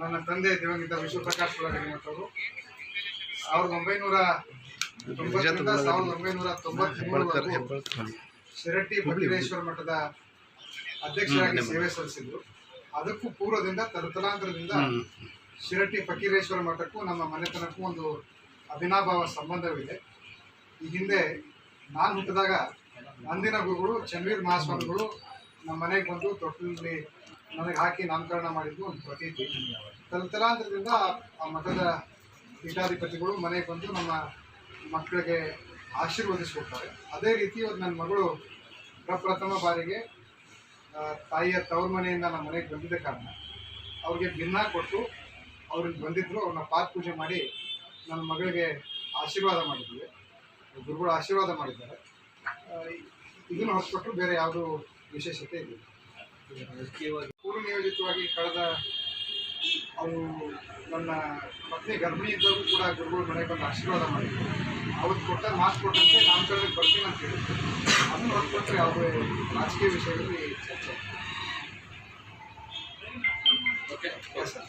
ನನ್ನ ತಂದೆ ದಿವಂಗತ ವಿಶ್ವಪ್ರಕಾಶ್ ಅವರು ಸಾವಿರದ ಒಂಬೈನೂರ ತೊಂಬತ್ತರಿಂದ ಸಾವಿರದ ಒಂಬೈನೂರ ಶಿರಟ್ಟಿ ಫಕೀರೇಶ್ವರ ಮಠದ ಅಧ್ಯಕ್ಷರಾಗಿ ಸೇವೆ ಸಲ್ಲಿಸಿದ್ರು. ಅದಕ್ಕೂ ಪೂರ್ವದಿಂದ ತರತಲಾಂತರದಿಂದ ಶಿರಟ್ಟಿ ಫಕೀರೇಶ್ವರ ಮಠಕ್ಕೂ ನಮ್ಮ ಮನೆತನಕ್ಕೂ ಒಂದು ಅಭಿನಾಭಾವ ಸಂಬಂಧವಿದೆ. ಈ ಹಿಂದೆ ನಾನು ಹುಟ್ಟಿದಾಗ ಅಂದಿನ ಗುರುಗಳು ಚನ್ವೀರ್ ಮಹಾಸ್ವಾಮಿಗಳು ನಮ್ಮ ಮನೆಗೆ ಬಂದು ತೊಟ್ಟಿನಲ್ಲಿ ನನಗೆ ಹಾಕಿ ನಾಮಕರಣ ಮಾಡಿದ್ದು ಒಂದು ಪ್ರತೀತಿ ತಲತಲಾಂತರದಿಂದ ಆ ಮಠದ ಪೀಠಾಧಿಪತಿಗಳು ಮನೆಗೆ ಬಂದು ನಮ್ಮ ಮಕ್ಕಳಿಗೆ ಆಶೀರ್ವದಿಸ್ಕೊಡ್ತಾರೆ. ಅದೇ ರೀತಿ ಇವತ್ತು ನನ್ನ ಮಗಳು ಪ್ರಪ್ರಥಮ ಬಾರಿಗೆ ತಾಯಿಯ ತವ್ರ ಮನೆಯಿಂದ ನಮ್ಮ ಮನೆಗೆ ಬಂದಿದ್ದ ಕಾರಣ ಅವ್ರಿಗೆ ಭಿನ್ನ ಕೊಟ್ಟು ಅವ್ರಿಗೆ ಬಂದಿದ್ರು. ಅವ್ರನ್ನ ಪಾತ್ ಪೂಜೆ ಮಾಡಿ ನನ್ನ ಮಗಳಿಗೆ ಆಶೀರ್ವಾದ ಮಾಡಿದ್ವಿ ಗುರುಗಳು ಆಶೀರ್ವಾದ ಮಾಡಿದ್ದಾರೆ. ಇದನ್ನು ಹೊರತುಪಟ್ಟು ಬೇರೆ ಯಾವುದೂ ವಿಶೇಷತೆ ಇದೆ ಪೂರ್ವ ಪೂರ್ವನಿಯೋಜಿತವಾಗಿ ಕಳೆದ ಅವರು ನನ್ನ ಪತ್ನಿ ಗರ್ಭಿಣಿ ಇದ್ದವರು ಕೂಡ ಗುರುಗಳು ಮನೆಗೆ ಬಂದು ಆಶೀರ್ವಾದ ಮಾಡಿದ್ರು. ಅವತ್ತು ಕೊಟ್ಟ ಮಾತು ಕೊಟ್ಟಂತೆ ನಾನು ಕಡೆಗೆ ಬರ್ತೀನಿ ಅಂತ ಹೇಳಿದ್ರು. ಅದನ್ನು ಹೊರತುಪಟ್ಟರೆ ಯಾವುದೇ ರಾಜಕೀಯ ವಿಷಯದಲ್ಲಿ ಚರ್ಚೆ ಓಕೆ ಸರ್